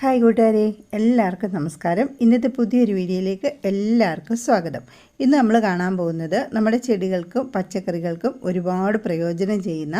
Hi കൂട്ടുകാരെ എല്ലാവർക്കും നമസ്കാരം. ഇന്നത്തെ പുതിയൊരു വീഡിയോയിലേക്ക് എല്ലാവർക്കും സ്വാഗതം. ഇന്ന് നമ്മൾ കാണാൻ പോകുന്നത് നമ്മുടെ ചെടികൾക്കും പച്ചക്കറികൾക്കും ഒരുപാട് പ്രയോജനം ചെയ്യുന്ന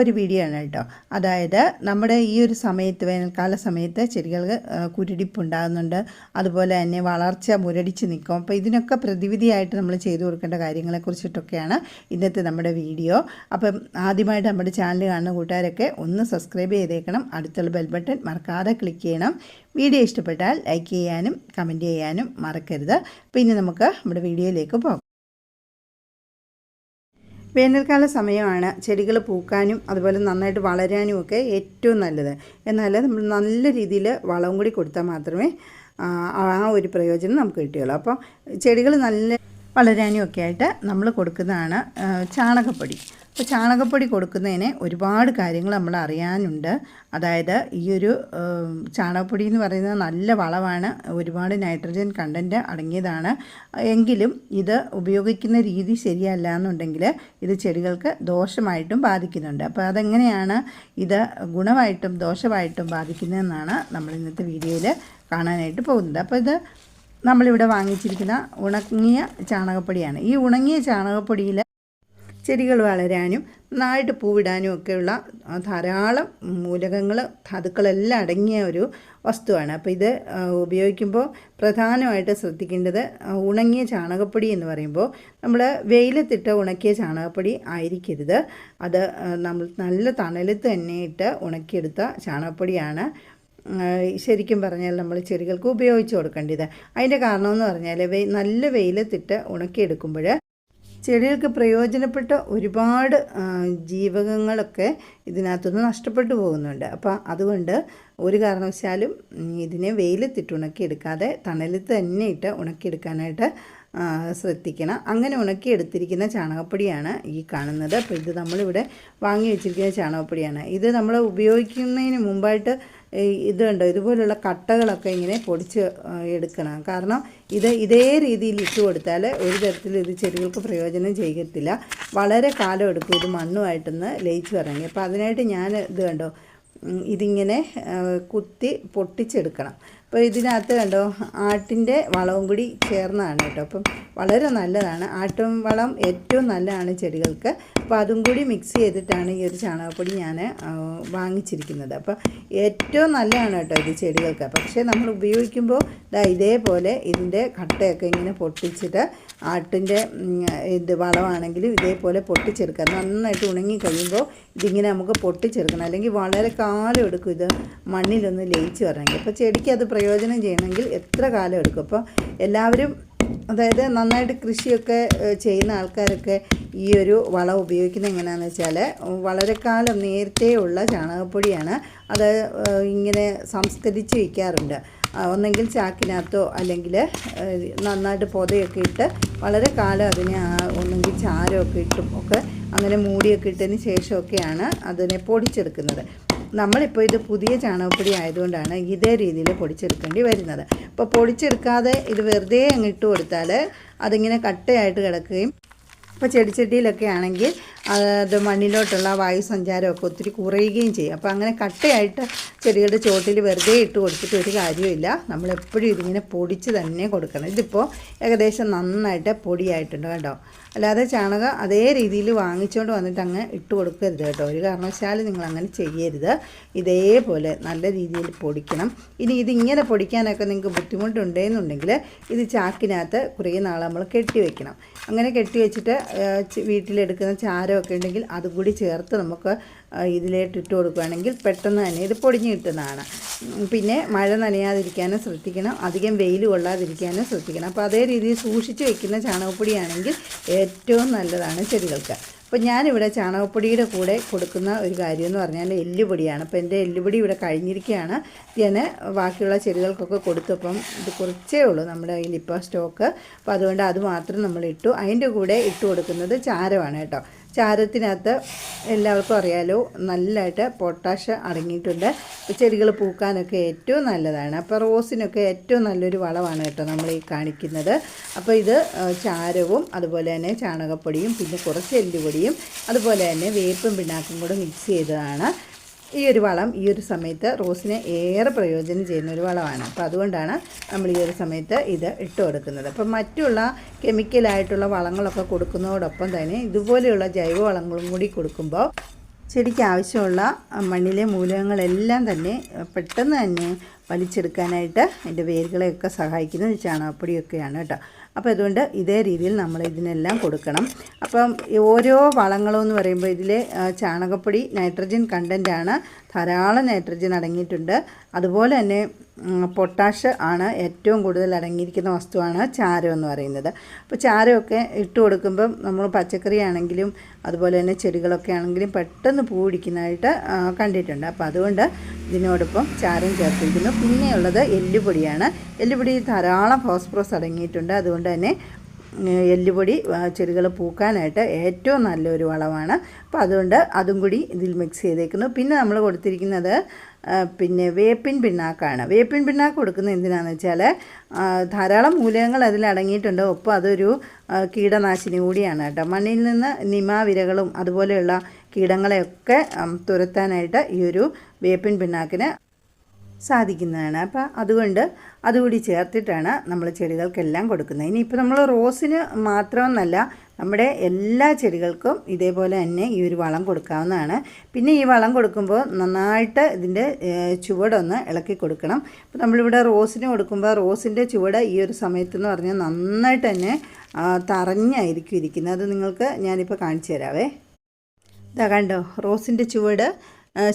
ഒരു വീഡിയോ ആണ് കേട്ടോ. അതായത് നമ്മുടെ ഈ ഒരു സമയത്ത് വേനൽക്കാല സമയത്ത് ചെടികൾക്ക് കുരുടിപ്പുണ്ടാകുന്നുണ്ട് അതുപോലെ തന്നെ വളർച്ച മുരടിച്ച് നിൽക്കും. അപ്പോൾ ഇതിനൊക്കെ പ്രതിവിധിയായിട്ട് നമ്മൾ ചെയ്തു കൊടുക്കേണ്ട കാര്യങ്ങളെക്കുറിച്ചിട്ടൊക്കെയാണ് ഇന്നത്തെ നമ്മുടെ വീഡിയോ. അപ്പം ആദ്യമായിട്ട് നമ്മുടെ ചാനൽ കാണുന്ന കൂട്ടുകാരൊക്കെ ഒന്ന് സബ്സ്ക്രൈബ് ചെയ്തേക്കണം. അടുത്തുള്ള ബെൽബട്ടൺ മറക്കാതെ ക്ലിക്ക് ചെയ്യണം. വീഡിയോ ഇഷ്ടപ്പെട്ടാൽ ലൈക്ക് ചെയ്യാനും കമന്റ് ചെയ്യാനും മറക്കരുത്. പിന്നെ നമുക്ക് നമ്മുടെ വീഡിയോയിലേക്ക് പോകാം. വേനൽക്കാല സമയമാണ് ചെടികൾ പൂക്കാനും അതുപോലെ നന്നായിട്ട് വളരാനും ഒക്കെ ഏറ്റവും നല്ലത്. എന്നാൽ നമ്മൾ നല്ല രീതിയിൽ വളവും കൂടി കൊടുത്താൽ മാത്രമേ ആ, ഒരു പ്രയോജനം നമുക്ക് കിട്ടുകയുള്ളൂ. അപ്പോൾ ചെടികൾ നല്ല വളരാനും ഒക്കെ ആയിട്ട് നമ്മൾ കൊടുക്കുന്നതാണ് ചാണകപ്പൊടി. അപ്പോൾ ചാണകപ്പൊടി കൊടുക്കുന്നതിന് ഒരുപാട് കാര്യങ്ങൾ നമ്മൾ അറിയാനുണ്ട്. അതായത് ഈ ഒരു ചാണകപ്പൊടി എന്ന് പറയുന്നത് നല്ല വളമാണ്. ഒരുപാട് നൈട്രജൻ കണ്ടന്റ് അടങ്ങിയതാണ്. എങ്കിലും ഇത് ഉപയോഗിക്കുന്ന രീതി ശരിയല്ല എന്നുണ്ടെങ്കിൽ ഇത് ചെടികൾക്ക് ദോഷമായിട്ടും ബാധിക്കുന്നുണ്ട്. അപ്പോൾ അതെങ്ങനെയാണ് ഇത് ഗുണമായിട്ടും ദോഷമായിട്ടും ബാധിക്കുന്നതെന്നാണ് നമ്മൾ ഇന്നത്തെ വീഡിയോയിൽ കാണാനായിട്ട് പോകുന്നത്. അപ്പോൾ ഇത് നമ്മളിവിടെ വാങ്ങിച്ചിരിക്കുന്ന ഉണങ്ങിയ ചാണകപ്പൊടിയാണ്. ഈ ഉണങ്ങിയ ചാണകപ്പൊടിയിൽ ചെടികൾ വളരാനും നന്നായിട്ട് പൂവിടാനും ഒക്കെയുള്ള ധാരാളം മൂലകങ്ങൾ ധാതുക്കളെല്ലാം അടങ്ങിയ ഒരു വസ്തുവാണ്. അപ്പോൾ ഇത് ഉപയോഗിക്കുമ്പോൾ പ്രധാനമായിട്ട് ശ്രദ്ധിക്കേണ്ടത് ഉണങ്ങിയ ചാണകപ്പൊടി എന്ന് പറയുമ്പോൾ നമ്മൾ വെയിലത്തിട്ട് ഉണക്കിയ ചാണകപ്പൊടി ആയിരിക്കരുത്. അത് നമ്മൾ നല്ല തണലത്ത് തന്നെ ഇട്ട് ഉണക്കിയെടുത്ത ചാണകപ്പൊടിയാണ് ശരിക്കും പറഞ്ഞാൽ നമ്മൾ ചെടികൾക്ക് ഉപയോഗിച്ച് കൊടുക്കേണ്ടത്. അതിന്റെ കാരണമെന്ന് പറഞ്ഞാൽ നല്ല വെയിലത്തിട്ട് ഉണക്കിയെടുക്കുമ്പോൾ ചെടികൾക്ക് പ്രയോജനപ്പെട്ട ഒരുപാട് ജീവകങ്ങളൊക്കെ ഇതിനകത്തുനിന്ന് നഷ്ടപ്പെട്ടു പോകുന്നുണ്ട്. അപ്പോൾ അതുകൊണ്ട് ഒരു കാരണവശാലും ഇതിനെ വെയിലത്തിട്ട് ഉണക്കിയെടുക്കാതെ തണലത്ത് തന്നെ ഇട്ട് ഉണക്കിയെടുക്കാനായിട്ട് ശ്രദ്ധിക്കണം. അങ്ങനെ ഉണക്കിയെടുത്തിരിക്കുന്ന ചാണകപ്പൊടിയാണ് ഈ കാണുന്നത്. അപ്പോൾ ഇത് നമ്മളിവിടെ വാങ്ങി വെച്ചിരിക്കുന്ന ചാണകപ്പൊടിയാണ്. ഇത് നമ്മൾ ഉപയോഗിക്കുന്നതിന് മുമ്പായിട്ട് ഇത് കണ്ടോ? ഇതുപോലുള്ള കട്ടകളൊക്കെ ഇങ്ങനെ പൊടിച്ച് എടുക്കണം. കാരണം ഇത് ഇതേ രീതിയിൽ ഇട്ട് കൊടുത്താൽ ഒരു തരത്തിൽ ഇത് ചെടികൾക്ക് പ്രയോജനം ചെയ്യത്തില്ല. വളരെ കാലം എടുക്കും ഇത് മണ്ണുമായിട്ടൊന്ന് ലയിച്ച് ഇറങ്ങി. അപ്പോൾ അതിനായിട്ട് ഞാൻ ഇത് കണ്ടോ? ഇതിങ്ങനെ കുത്തി പൊട്ടിച്ചെടുക്കണം. അപ്പോൾ ഇതിനകത്ത് കണ്ടോ ആട്ടിന്റെ വളവും കൂടി ചേർന്നതാണ് കേട്ടോ. അപ്പം വളരെ നല്ലതാണ്. ആട്ടും വളം ഏറ്റവും നല്ലതാണ് ചെടികൾക്ക്. അപ്പോൾ അതും കൂടി മിക്സ് ചെയ്തിട്ടാണ് ഈ ഒരു ചാണകപ്പൊടി ഞാൻ വാങ്ങിച്ചിരിക്കുന്നത്. അപ്പോൾ ഏറ്റവും നല്ലതാണ് കേട്ടോ ഇത് ചെടികൾക്ക്. പക്ഷേ നമ്മൾ ഉപയോഗിക്കുമ്പോൾ ദാ ഇതേപോലെ ഇതിന്റെ കട്ടയൊക്കെ ഇങ്ങനെ പൊട്ടിച്ചിട്ട് ആട്ടിന്റെ ഇത് വളമാണെങ്കിലും ഇതേപോലെ പൊട്ടിച്ചെടുക്കുക. നന്നായിട്ട് ഉണങ്ങി കഴിയുമ്പോൾ ഇതിങ്ങനെ നമുക്ക് പൊട്ടിച്ചെടുക്കണം. അല്ലെങ്കിൽ വളരെ കാലം എടുക്കും ഇത് മണ്ണിലൊന്ന് ലയിച്ച് വരണമെങ്കിൽ. അപ്പോൾ ചെടിക്ക് അത് പ്രയോജനം ചെയ്യണമെങ്കിൽ എത്ര കാലം എടുക്കും? അപ്പോൾ എല്ലാവരും അതായത് നന്നായിട്ട് കൃഷിയൊക്കെ ചെയ്യുന്ന ആൾക്കാരൊക്കെ ഈ ഒരു വളം ഉപയോഗിക്കുന്നത് എങ്ങനെയാണെന്ന് വെച്ചാൽ വളരെ കാലം നേരത്തെ ഉള്ള ചാണകപ്പൊടിയാണ് അത് ഇങ്ങനെ സംസ്കരിച്ച് വയ്ക്കാറുണ്ട് ഒന്നെങ്കിൽ ചാക്കിനകത്തോ അല്ലെങ്കിൽ നന്നായിട്ട് പൊതയൊക്കെ ഇട്ട് വളരെ കാലം അതിനെ ഒന്നെങ്കിൽ ചാരമൊക്കെ ഇട്ടും. ഒക്കെ അങ്ങനെ മൂടിയൊക്കെ ഇട്ടതിന് ശേഷമൊക്കെയാണ് അതിനെ പൊടിച്ചെടുക്കുന്നത്. നമ്മളിപ്പോൾ ഇത് പുതിയ ചാണകപ്പൊടി ആയതുകൊണ്ടാണ് ഇതേ രീതിയിൽ പൊടിച്ചെടുക്കേണ്ടി വരുന്നത്. അപ്പോൾ പൊടിച്ചെടുക്കാതെ ഇത് വെറുതെ അങ്ങ് ഇട്ട് കൊടുത്താൽ അതിങ്ങനെ കട്ടയായിട്ട് കിടക്കുകയും ഇപ്പോൾ ചെടിച്ചട്ടിയിലൊക്കെ ആണെങ്കിൽ അത് മണ്ണിലോട്ടുള്ള വായു സഞ്ചാരമൊക്കെ ഒത്തിരി കുറയുകയും ചെയ്യും. അപ്പോൾ അങ്ങനെ കട്ടയായിട്ട് ചെടികളുടെ ചോട്ടിൽ വെറുതെ ഇട്ട് കൊടുത്തിട്ട് ഒരു കാര്യമില്ല നമ്മളെപ്പോഴും ഇതിങ്ങനെ പൊടിച്ച് തന്നെ കൊടുക്കണം. ഇതിപ്പോൾ ഏകദേശം നന്നായിട്ട് പൊടിയായിട്ടുണ്ട് കേട്ടോ. അല്ലാതെ ചാണകം അതേ രീതിയിൽ വാങ്ങിച്ചുകൊണ്ട് വന്നിട്ട് അങ്ങ് ഇട്ട് കൊടുക്കരുത് കേട്ടോ. ഒരു കാരണവശാലും നിങ്ങൾ അങ്ങനെ ചെയ്യരുത്. ഇതേപോലെ നല്ല രീതിയിൽ പൊടിക്കണം. ഇനി ഇതിങ്ങനെ പൊടിക്കാനൊക്കെ നിങ്ങൾക്ക് ബുദ്ധിമുട്ടുണ്ടെന്നുണ്ടെങ്കിൽ ഇത് ചാക്കിനകത്ത് കുറേ നാൾ നമ്മൾ കെട്ടി വെക്കണം. അങ്ങനെ കെട്ടി വെച്ചിട്ട് വീട്ടിലെടുക്കുന്ന ചാരമൊക്കെ ഉണ്ടെങ്കിൽ അതും കൂടി ചേർത്ത് നമുക്ക് ഇതിലേട്ട് ഇട്ട് കൊടുക്കുകയാണെങ്കിൽ പെട്ടെന്ന് തന്നെ ഇത് പൊടിഞ്ഞു കിട്ടുന്നതാണ്. പിന്നെ മഴ നനയാതിരിക്കാനും ശ്രദ്ധിക്കണം. അധികം വെയിൽ കൊള്ളാതിരിക്കാനും ശ്രദ്ധിക്കണം. അപ്പോൾ അതേ രീതിയിൽ സൂക്ഷിച്ച് വെക്കുന്ന ചാണകപ്പൊടിയാണെങ്കിൽ ഏറ്റവും നല്ലതാണ് ചെടികൾക്ക്. അപ്പോൾ ഞാനിവിടെ ചാണകപ്പൊടിയുടെ കൂടെ കൊടുക്കുന്ന ഒരു കാര്യം എന്ന് പറഞ്ഞാൽ എല്ലുപൊടിയാണ്. അപ്പോൾ എന്റെ എല്ലുപൊടി ഇവിടെ കഴിഞ്ഞിരിക്കുകയാണ്. ഞാൻ ബാക്കിയുള്ള ചെടികൾക്കൊക്കെ കൊടുത്തപ്പം ഇത് കുറച്ചേ ഉള്ളൂ നമ്മുടെ കയ്യിൽ സ്റ്റോക്ക്. അപ്പോൾ അതുകൊണ്ട് അത് മാത്രം നമ്മൾ ഇട്ടു. അതിന്റെ കൂടെ ഇട്ട് കൊടുക്കുന്നത് ചാരമാണ് കേട്ടോ. ചാരത്തിനകത്ത് എല്ലാവർക്കും അറിയാലോ നല്ലതായിട്ട് പൊട്ടാഷ് അടങ്ങിയിട്ടുണ്ട്. ചെടികൾ പൂക്കാനൊക്കെ ഏറ്റവും നല്ലതാണ്. അപ്പോൾ റോസിനൊക്കെ ഏറ്റവും നല്ലൊരു വളമാണ് കേട്ടോ നമ്മൾ ഈ കാണിക്കുന്നത്. അപ്പോൾ ഇത് ചാരവും അതുപോലെ തന്നെ ചാണകപ്പൊടിയും പിന്നെ കുറച്ച് എല്ലുപൊടിയും അതുപോലെ തന്നെ വേപ്പും പിണ്ണാക്കും കൂടെ മിക്സ് ചെയ്തതാണ്. ഈ ഒരു വളം ഈ ഒരു സമയത്ത് റോസിനെ ഏറെ പ്രയോജനം ചെയ്യുന്ന ഒരു വളമാണ്. അപ്പോൾ അതുകൊണ്ടാണ് നമ്മൾ ഈ ഒരു സമയത്ത് ഇത് ഇട്ട് കൊടുക്കുന്നത്. അപ്പം മറ്റുള്ള കെമിക്കലായിട്ടുള്ള വളങ്ങളൊക്കെ കൊടുക്കുന്നതോടൊപ്പം തന്നെ ഇതുപോലെയുള്ള ജൈവ വളങ്ങളും കൂടി കൊടുക്കുമ്പോൾ ചെടിക്ക് ആവശ്യമുള്ള മണ്ണിലെ മൂലകങ്ങളെല്ലാം തന്നെ പെട്ടെന്ന് തന്നെ വലിച്ചെടുക്കാനായിട്ട് അതിന്റെ വേരുകളെയൊക്കെ സഹായിക്കുന്നത് ഈ ചാണകപ്പൊടിയൊക്കെയാണ് കേട്ടോ. അപ്പോൾ അതുകൊണ്ട് ഇതേ രീതിയിൽ നമ്മൾ ഇതിനെല്ലാം കൊടുക്കണം. അപ്പം ഓരോ വളങ്ങളും എന്ന് പറയുമ്പോൾ ഇതിൽ ചാണകപ്പൊടി നൈട്രജൻ കണ്ടന്റാണ് ധാരാളം നൈട്രജൻ അടങ്ങിയിട്ടുണ്ട്. അതുപോലെ തന്നെ പൊട്ടാഷ് ആണ് ഏറ്റവും കൂടുതൽ അടങ്ങിയിരിക്കുന്ന വസ്തുവാണ് ചാരം എന്ന് പറയുന്നത്. അപ്പോൾ ചാരമൊക്കെ ഇട്ട് കൊടുക്കുമ്പം നമ്മൾ പച്ചക്കറി ആണെങ്കിലും അതുപോലെ തന്നെ ചെടികളൊക്കെ ആണെങ്കിലും പെട്ടെന്ന് പൂ കണ്ടിട്ടുണ്ട്. അപ്പോൾ അതുകൊണ്ട് ഇതിനോടൊപ്പം ചാരം ചേർത്തിരിക്കുന്നു. പിന്നെയുള്ളത് എല്ലുപൊടിയാണ്. എല്ലുപൊടി ധാരാളം ഫോസ്ഫറസ് അടങ്ങിയിട്ടുണ്ട്. അതുകൊണ്ട് തന്നെ ഏഹ് എല്ലുപൊടി ചെടികൾ പൂക്കാനായിട്ട് ഏറ്റവും നല്ലൊരു വളമാണ്. അപ്പോൾ അതുകൊണ്ട് അതും കൂടി ഇതിൽ മിക്സ് ചെയ്തേക്കുന്നു. പിന്നെ നമ്മൾ കൊടുത്തിരിക്കുന്നത് പിന്നെ വേപ്പിൻ പിണ്ണാക്കാണ്. വേപ്പിൻ പിണ്ണാക്ക് കൊടുക്കുന്നത് എന്തിനാണെന്ന് വെച്ചാൽ ധാരാളം മൂലകങ്ങൾ അതിൽ അടങ്ങിയിട്ടുണ്ട്. ഒപ്പം അതൊരു കീടനാശിനി കൂടിയാണ് കേട്ടോ. മണ്ണിൽ നിന്ന് നിമാവിരകളും അതുപോലെയുള്ള കീടങ്ങളെയൊക്കെ തുരത്താനായിട്ട് ഈ ഒരു വേപ്പിൻ പിണ്ണാക്കിന് സാധിക്കുന്നതാണ്. അപ്പോൾ അതുകൊണ്ട് അതുകൂടി ചേർത്തിട്ടാണ് നമ്മൾ ചെടികൾക്കെല്ലാം കൊടുക്കുന്നത്. ഇനിയിപ്പോൾ നമ്മൾ റോസിന് മാത്രമെന്നല്ല നമ്മുടെ എല്ലാ ചെടികൾക്കും ഇതേപോലെ തന്നെ ഈ ഒരു വളം കൊടുക്കാവുന്നതാണ്. പിന്നെ ഈ വളം കൊടുക്കുമ്പോൾ നന്നായിട്ട് ഇതിന്റെ ചുവടൊന്ന് ഇളക്കി കൊടുക്കണം. ഇപ്പോൾ നമ്മളിവിടെ റോസിന് കൊടുക്കുമ്പോൾ റോസിന്റെ ചുവട് ഈ ഒരു സമയത്തെന്ന് പറഞ്ഞാൽ നന്നായിട്ട് തന്നെ തറഞ്ഞായിരിക്കും ഇരിക്കുന്നത്. അത് നിങ്ങൾക്ക് ഞാനിപ്പോൾ കാണിച്ചു തരാവേ. ഇതാ കണ്ടോ റോസിന്റെ ചുവട്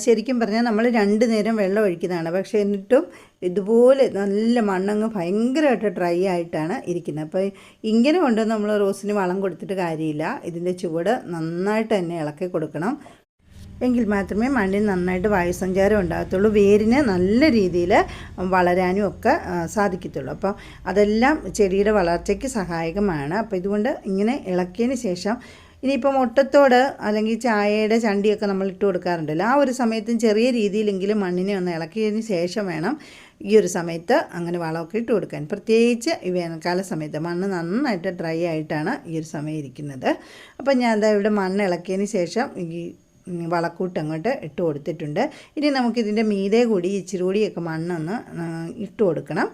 ശരിക്കും പറഞ്ഞാൽ നമ്മൾ രണ്ട് നേരം വെള്ളം ഒഴിക്കുന്നതാണ്. പക്ഷേ എന്നിട്ടും ഇതുപോലെ നല്ല മണ്ണങ്ങ് ഭയങ്കരമായിട്ട് ഡ്രൈ ആയിട്ടാണ് ഇരിക്കുന്നത്. അപ്പോൾ ഇങ്ങനെ കൊണ്ട് നമ്മൾ റോസിന് വളം കൊടുത്തിട്ട് കാര്യമില്ല. ഇതിന്റെ ചുവട് നന്നായിട്ട് തന്നെ ഇളക്കി കൊടുക്കണം. എങ്കിൽ മാത്രമേ മണ്ണിന് നന്നായിട്ട് വായുസഞ്ചാരം ഉണ്ടാകത്തുള്ളൂ. വേരിന് നല്ല രീതിയിൽ വളരാനും ഒക്കെ സാധിക്കത്തുള്ളൂ. അപ്പോൾ അതെല്ലാം ചെടിയുടെ വളർച്ചയ്ക്ക് സഹായകമാണ്. അപ്പോൾ ഇതുകൊണ്ട് ഇങ്ങനെ ഇളക്കിയതിന് ശേഷം ഇനിയിപ്പം മുട്ടത്തോട് അല്ലെങ്കിൽ ചായയുടെ ചണ്ടിയൊക്കെ നമ്മൾ ഇട്ട് കൊടുക്കാറുണ്ടല്ലോ. ആ ഒരു സമയത്തും ചെറിയ രീതിയിലെങ്കിലും മണ്ണിനെ ഒന്ന് ഇളക്കിയതിന് ശേഷം വേണം ഈ ഒരു സമയത്ത് അങ്ങനെ വളമൊക്കെ ഇട്ട് കൊടുക്കാൻ. പ്രത്യേകിച്ച് ഈ വേനൽക്കാല സമയത്ത് മണ്ണ് നന്നായിട്ട് ഡ്രൈ ആയിട്ടാണ് ഈ ഒരു സമയം ഇരിക്കുന്നത്. അപ്പം ഞാൻ എന്താ ഇവിടെ മണ്ണ് ഇളക്കിയതിന് ശേഷം ഈ വളക്കൂട്ട് അങ്ങോട്ട് ഇട്ട് കൊടുത്തിട്ടുണ്ട്. ഇനി നമുക്കിതിന്റെ മീതേ കൂടി ഇച്ചിരി കൂടിയൊക്കെ മണ്ണൊന്ന് ഇട്ട് കൊടുക്കണം.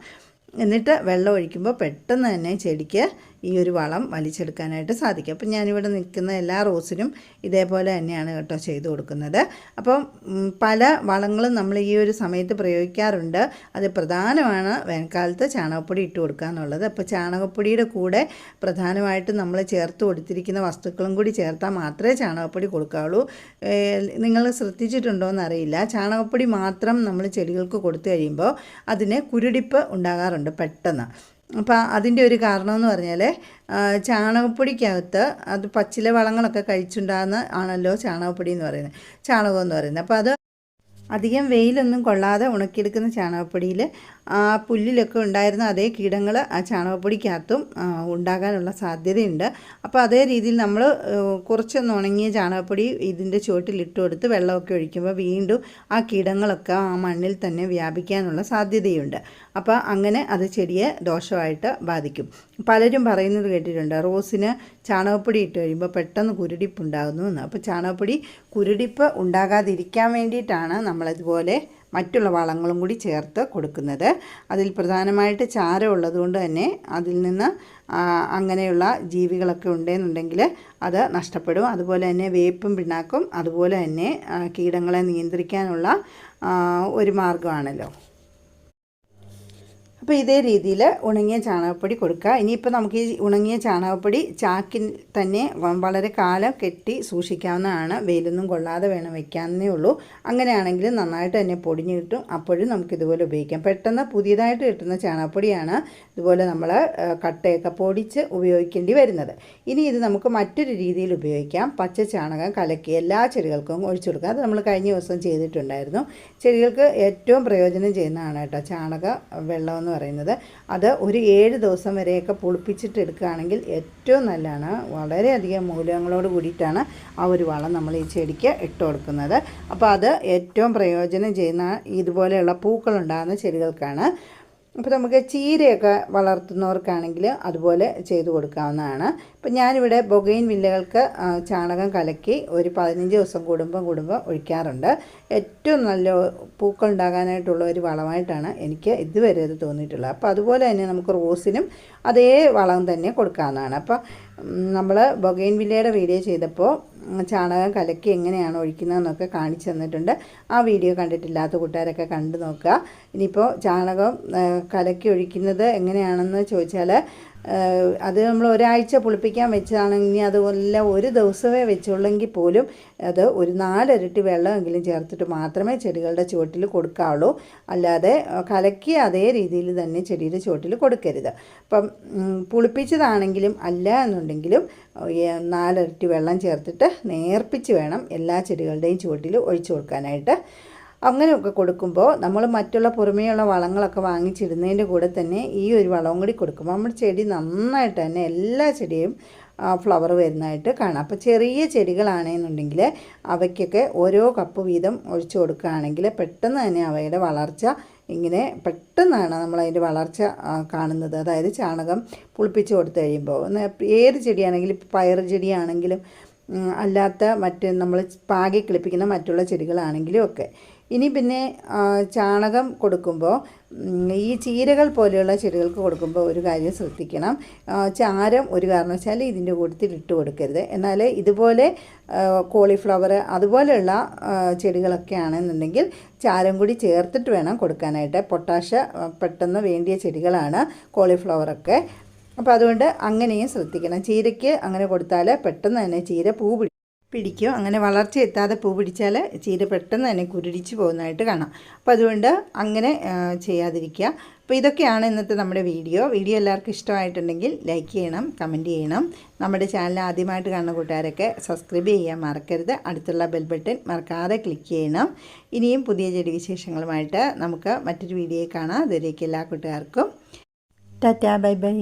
എന്നിട്ട് വെള്ളം ഒഴിക്കുമ്പോൾ പെട്ടെന്ന് തന്നെ ചെടിക്ക് ഈ ഒരു വളം വലിച്ചെടുക്കാനായിട്ട് സാധിക്കും. അപ്പം ഞാനിവിടെ നിൽക്കുന്ന എല്ലാ റോസിനും ഇതേപോലെ തന്നെയാണ് കേട്ടോ ചെയ്തു കൊടുക്കുന്നത്. അപ്പം പല വളങ്ങളും നമ്മൾ ഈ ഒരു സമയത്ത് പ്രയോഗിക്കാറുണ്ട്. അത് പ്രധാനമാണ് വേനൽക്കാലത്ത് ചാണകപ്പൊടി ഇട്ട് കൊടുക്കുക എന്നുള്ളത്. അപ്പോൾ ചാണകപ്പൊടിയുടെ കൂടെ പ്രധാനമായിട്ടും നമ്മൾ ചേർത്ത് കൊടുത്തിരിക്കുന്ന വസ്തുക്കളും കൂടി ചേർത്താൽ മാത്രമേ ചാണകപ്പൊടി കൊടുക്കാവുള്ളൂ. നിങ്ങൾ ശ്രദ്ധിച്ചിട്ടുണ്ടോ എന്നറിയില്ല. ചാണകപ്പൊടി മാത്രം നമ്മൾ ചെടികൾക്ക് കൊടുത്തു കഴിയുമ്പോൾ അതിന് കുരുടിപ്പ് ഉണ്ടാകാറുണ്ട് പെട്ടെന്ന്. അപ്പോൾ അതിന്റെ ഒരു കാരണമെന്ന് പറഞ്ഞാൽ ചാണകപ്പൊടിക്കകത്ത് അത് പച്ചില വളങ്ങളൊക്കെ കഴിച്ചുണ്ടാകുന്ന ആണല്ലോ ചാണകപ്പൊടി എന്ന് പറയുന്നത്. ചാണകം എന്ന് പറയുന്നത്. അപ്പോൾ അത് അധികം വെയിലൊന്നും കൊള്ളാതെ ഉണക്കിയെടുക്കുന്ന ചാണകപ്പൊടിയിൽ ആ പുല്ലിലൊക്കെ ഉണ്ടായിരുന്ന അതേ കീടങ്ങൾ ആ ചാണകപ്പൊടിക്കകത്തും ഉണ്ടാകാനുള്ള സാധ്യതയുണ്ട്. അപ്പോൾ അതേ രീതിയിൽ നമ്മൾ കുറച്ചൊന്ന് ഉണങ്ങിയ ചാണകപ്പൊടി ഇതിന്റെ ചുവട്ടിൽ ഇട്ട് കൊടുത്ത് വെള്ളമൊക്കെ ഒഴിക്കുമ്പോൾ വീണ്ടും ആ കീടങ്ങളൊക്കെ ആ മണ്ണിൽ തന്നെ വ്യാപിക്കാനുള്ള സാധ്യതയുണ്ട്. അപ്പോൾ അങ്ങനെ അത് ചെടിയെ ദോഷമായിട്ട് ബാധിക്കും. പലരും പറയുന്നത് കേട്ടിട്ടുണ്ട് റോസിന് ചാണകപ്പൊടി ഇട്ട് കഴിയുമ്പോൾ പെട്ടെന്ന് കുരുടിപ്പ് ഉണ്ടാകുന്നു എന്ന്. അപ്പോൾ ചാണകപ്പൊടി കുരുടിപ്പ് ഉണ്ടാകാതിരിക്കാൻ വേണ്ടിയിട്ടാണ് നമ്മളിതുപോലെ മറ്റുള്ള വളങ്ങളും കൂടി ചേർത്ത് കൊടുക്കുന്നത്. അതിൽ പ്രധാനമായിട്ട് ചാരം ഉള്ളതുകൊണ്ട് തന്നെ അതിൽ നിന്ന് അങ്ങനെയുള്ള ജീവികളൊക്കെ ഉണ്ടെന്നുണ്ടെങ്കിൽ അത് നഷ്ടപ്പെടും. അതുപോലെ തന്നെ വേപ്പും പിണ്ണാക്കും അതുപോലെ തന്നെ കീടങ്ങളെ നിയന്ത്രിക്കാനുള്ള ഒരു മാർഗമാണല്ലോ. അപ്പോൾ ഇതേ രീതിയിൽ ഉണങ്ങിയ ചാണകപ്പൊടി കൊടുക്കുക. ഇനിയിപ്പോൾ നമുക്ക് ഈ ഉണങ്ങിയ ചാണകപ്പൊടി ചാക്കിൽ തന്നെ വളരെ കാലം കെട്ടി സൂക്ഷിക്കാവുന്നതാണ്. വെയിലൊന്നും കൊള്ളാതെ വേണം വെക്കാവുന്നേ ഉള്ളൂ. അങ്ങനെയാണെങ്കിൽ നന്നായിട്ട് തന്നെ പൊടിഞ്ഞ് കിട്ടും. അപ്പോഴും നമുക്ക് ഇതുപോലെ ഉപയോഗിക്കാം. പെട്ടെന്ന് പുതിയതായിട്ട് കിട്ടുന്ന ചാണകപ്പൊടിയാണ് ഇതുപോലെ നമ്മൾ കട്ടയൊക്കെ പൊടിച്ച് ഉപയോഗിക്കേണ്ടി വരുന്നത്. ഇനി ഇത് നമുക്ക് മറ്റൊരു രീതിയിൽ ഉപയോഗിക്കാം. പച്ച ചാണകം കലക്കി എല്ലാ ചെടികൾക്കും ഒഴിച്ചു കൊടുക്കുക. അത് നമ്മൾ കഴിഞ്ഞ ദിവസം ചെയ്തിട്ടുണ്ടായിരുന്നു. ചെടികൾക്ക് ഏറ്റവും പ്രയോജനം ചെയ്യുന്നതാണ് കേട്ടോ ചാണക വെള്ളം എന്ന് പറയുന്നത് അത് ഒരു ഏഴ് ദിവസം വരെയൊക്കെ പുളിപ്പിച്ചിട്ട് എടുക്കുകയാണെങ്കിൽ ഏറ്റവും നല്ലതാണ്. വളരെയധികം മൂല്യങ്ങളോട് കൂടിയിട്ടാണ് ആ ഒരു വളം നമ്മൾ ഈ ചെടിക്ക് ഇട്ട് കൊടുക്കുന്നത്. അപ്പോൾ അത് ഏറ്റവും പ്രയോജനം ചെയ്യുന്ന ഇതുപോലെയുള്ള പൂക്കളുണ്ടാകുന്ന ചെടികൾക്കാണ്. അപ്പോൾ നമുക്ക് ചീരയൊക്കെ വളർത്തുന്നവർക്കാണെങ്കിൽ അതുപോലെ ചെയ്തു കൊടുക്കാവുന്നതാണ്. ഇപ്പം ഞാനിവിടെ ബൊഗൈൻ വില്ലകൾക്ക് ചാണകം കലക്കി ഒരു പതിനഞ്ച് ദിവസം കൂടുമ്പോൾ കൂടുമ്പോൾ ഒഴിക്കാറുണ്ട്. ഏറ്റവും നല്ല പൂക്കൾ ഉണ്ടാകാനായിട്ടുള്ള ഒരു വളമായിട്ടാണ് എനിക്ക് ഇതുവരെ ഇത് തോന്നിയിട്ടുള്ളത്. അപ്പോൾ അതുപോലെ തന്നെ നമുക്ക് റോസിനും അതേ വളം തന്നെ കൊടുക്കാവുന്നതാണ്. അപ്പോൾ നമ്മൾ ബൊഗൈൻ വില്ലയുടെ വീഡിയോ ചെയ്തപ്പോൾ ചാണകം കലക്കി എങ്ങനെയാണ് ഒഴിക്കുന്നതെന്നൊക്കെ കാണിച്ചു തന്നിട്ടുണ്ട്. ആ വീഡിയോ കണ്ടിട്ടില്ലാത്ത കൂട്ടുകാരൊക്കെ കണ്ടു നോക്കുക. ഇനിയിപ്പോൾ ചാണകം കലക്കി ഒഴിക്കുന്നത് എങ്ങനെയാണെന്ന് ചോദിച്ചാൽ അത് നമ്മൾ ഒരാഴ്ച പുളിപ്പിക്കാൻ വെച്ചതാണെങ്കിൽ അതുപോലെ ഒരു ദിവസമേ വെച്ചുള്ളെങ്കിൽ പോലും അത് ഒരു നാലിരട്ടി വെള്ളമെങ്കിലും ചേർത്തിട്ട് മാത്രമേ ചെടികളുടെ ചുവട്ടിൽ കൊടുക്കാവുള്ളൂ. അല്ലാതെ കലക്കി അതേ രീതിയിൽ തന്നെ ചെടിയുടെ ചുവട്ടിൽ കൊടുക്കരുത്. അപ്പം പുളിപ്പിച്ചതാണെങ്കിലും അല്ല എന്നുണ്ടെങ്കിലും നാലിരട്ടി വെള്ളം ചേർത്തിട്ട് നേർപ്പിച്ച് വേണം എല്ലാ ചെടികളുടെയും ചുവട്ടിൽ ഒഴിച്ചു കൊടുക്കാനായിട്ട്. അങ്ങനെയൊക്കെ കൊടുക്കുമ്പോൾ നമ്മൾ മറ്റുള്ള പുറമേയുള്ള വളങ്ങളൊക്കെ വാങ്ങിച്ചിടുന്നതിന്റെ കൂടെ തന്നെ ഈ ഒരു വളവും കൂടി കൊടുക്കുമ്പോൾ നമ്മുടെ ചെടി നന്നായിട്ട് തന്നെ എല്ലാ ചെടിയും ഫ്ലവർ വരുന്നതായിട്ട് കാണാം. അപ്പോൾ ചെറിയ ചെടികളാണെന്നുണ്ടെങ്കിൽ അവയ്ക്കൊക്കെ ഓരോ കപ്പ് വീതം ഒഴിച്ചു കൊടുക്കുകയാണെങ്കിൽ പെട്ടെന്ന് തന്നെ അവയുടെ വളർച്ച ഇങ്ങനെ പെട്ടെന്നാണ് നമ്മളതിന്റെ വളർച്ച കാണുന്നത്. അതായത് ചാണകം പുളിപ്പിച്ച് കൊടുത്തു കഴിയുമ്പോൾ ഏത് ചെടിയാണെങ്കിലും പയർ ചെടിയാണെങ്കിലും അല്ലാത്ത മറ്റ് നമ്മൾ പാകി കിളിപ്പിക്കുന്ന മറ്റുള്ള ചെടികളാണെങ്കിലും ഒക്കെ ഇനി പിന്നെ ചാണകം കൊടുക്കുമ്പോൾ ഈ ചീരകൾ പോലെയുള്ള ചെടികൾക്ക് കൊടുക്കുമ്പോൾ ഒരു കാര്യം ശ്രദ്ധിക്കണം. ചാരം ഒരു കാരണവശാൽ ഇതിന്റെ കൂട്ടത്തിൽ ഇട്ട് കൊടുക്കരുത്. എന്നാൽ ഇതുപോലെ കോളിഫ്ലവർ അതുപോലെയുള്ള ചെടികളൊക്കെ ആണെന്നുണ്ടെങ്കിൽ ചാരം കൂടി ചേർത്തിട്ട് വേണം കൊടുക്കാനായിട്ട്. പൊട്ടാഷ പെട്ടെന്ന് വേണ്ടിയ ചെടികളാണ് കോളിഫ്ലവറൊക്കെ അപ്പോൾ അതുകൊണ്ട് അങ്ങനെയും ശ്രദ്ധിക്കണം. ചീരയ്ക്ക് അങ്ങനെ കൊടുത്താൽ പെട്ടെന്ന് തന്നെ ചീര പൂ പിടിക്കും. അങ്ങനെ വളർച്ച എത്താതെ പൂ പിടിച്ചാൽ ചീര പെട്ടെന്ന് തന്നെ കുരുടിച്ച് പോകുന്നതായിട്ട് കാണാം. അപ്പോൾ അതുകൊണ്ട് അങ്ങനെ ചെയ്യാതിരിക്കുക. അപ്പോൾ ഇതൊക്കെയാണ് ഇന്നത്തെ നമ്മുടെ വീഡിയോ. വീഡിയോ എല്ലാവർക്കും ഇഷ്ടമായിട്ടുണ്ടെങ്കിൽ ലൈക്ക് ചെയ്യണം കമന്റ് ചെയ്യണം. നമ്മുടെ ചാനൽ ആദ്യമായിട്ട് കാണുന്ന കൂട്ടുകാരൊക്കെ സബ്സ്ക്രൈബ് ചെയ്യാൻ മറക്കരുത്. അടുത്തുള്ള ബെൽ ബട്ടൺ മറക്കാതെ ക്ലിക്ക് ചെയ്യണം. ഇനിയും പുതിയ ചെടി വിശേഷങ്ങളുമായിട്ട് നമുക്ക് മറ്റൊരു വീഡിയോ കാണാം. അതുവരേക്കും എല്ലാ കൂട്ടുകാർക്കും. Tata bye bye.